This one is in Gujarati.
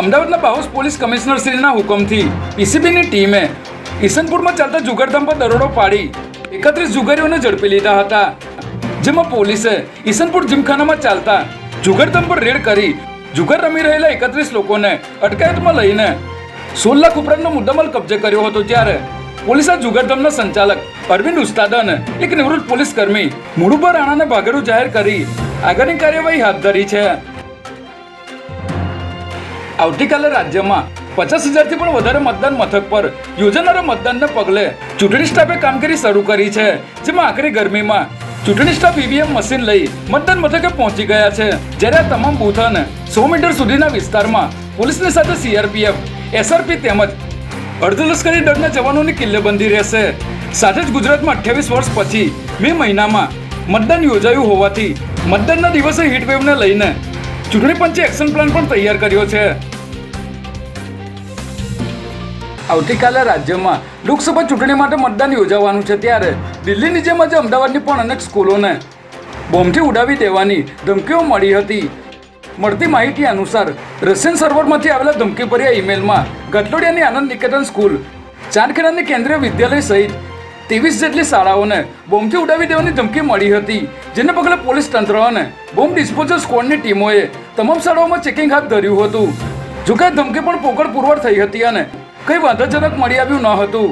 અમદાવાદના બાહોસ પોલીસ કમિશનર શ્રીના હુકમથી પીસીબીની ટીમે ઈસનપુરમાં ચાલતા જુગારધામ પર દરોડો પાડી એકત્રીસ જુગારીઓને ઝડપી લીધા હતા. જેમાં પોલીસે ઈસનપુર જીમખાનામાં ચાલતા જુગારધામ પર રેડ કરી જુગાર રમી રહેલા એકત્રીસ લોકોને અટકાયતમાં લઈને સોળ લાખ ઉપરાંતનો મુદ્દામાલ કબજે કર્યો હતો ત્યારે પોલીસ આ જુગારધામના સંચાલક અરવિંદ ઉસ્તાદન, એક નિવૃત્ત પોલીસ કર્મી મુળુબર રાણાને ભાગેડું જાહેર કરી આગળની કાર્યવાહી હાથ ધરી છે. આવતીકાલે રાજ્યમાં પચાસ હજારથી પણ વધારે મતદાન મથક પર યોજાનારા મતદાનને પગલે ચૂંટણી સ્ટાફે કામગીરી શરૂ કરી છે, જેમાં આખરી ગરમીમાં ચૂંટણી સ્ટાફ ઈવીએમ મશીન લઈ મતદાન મથકે પહોંચી ગયા છે. જ્યારે આ તમામ બૂથ સો મીટર સુધીના વિસ્તારમાં પોલીસની સાથે સીઆરપીએફ એસઆરપી તેમજ અર્ધલશ્કરી દળના જવાનોની કિલ્લેબંધી રહેશે. સાથે જ ગુજરાતમાં અઠ્યાવીસ વર્ષ પછી મે મહિનામાં મતદાન યોજાયું હોવાથી મતદાનના દિવસે હીટવેવને લઈને ચૂંટણી પંચે એક્શન પ્લાન પણ તૈયાર કર્યો છે. આવતીકાલે રાજ્યમાં લોકસભા ચૂંટણી માટે મતદાન યોજાવાનું છે ત્યારે દિલ્હીની જેમ આજે અમદાવાદની પણ અનેક સ્કૂલોને બોમ્બથી ઉડાવી દેવાની ધમકીઓ મળી હતી. મળતી માહિતી અનુસાર રશિયન સર્વરમાંથી આવેલા ધમકીભર્યા ઈમેલમાં ગટલોડિયાની આનંદ નિકેતન સ્કૂલ, ચાંદખેડાની કેન્દ્રીય વિદ્યાલય સહિત ત્રેવીસ જેટલી શાળાઓને બોમ્બથી ઉડાવી દેવાની ધમકી મળી હતી, જેને પગલે પોલીસ તંત્ર અને બોમ્બ ડિસ્પોઝલ સ્ક્વોડની ટીમોએ તમામ શાળાઓમાં ચેકિંગ હાથ ધર્યું હતું. જોકે ધમકી પણ પોકળ પુરવાર થઈ હતી અને કંઈ વાંધાજનક મળી આવ્યું ન હતું.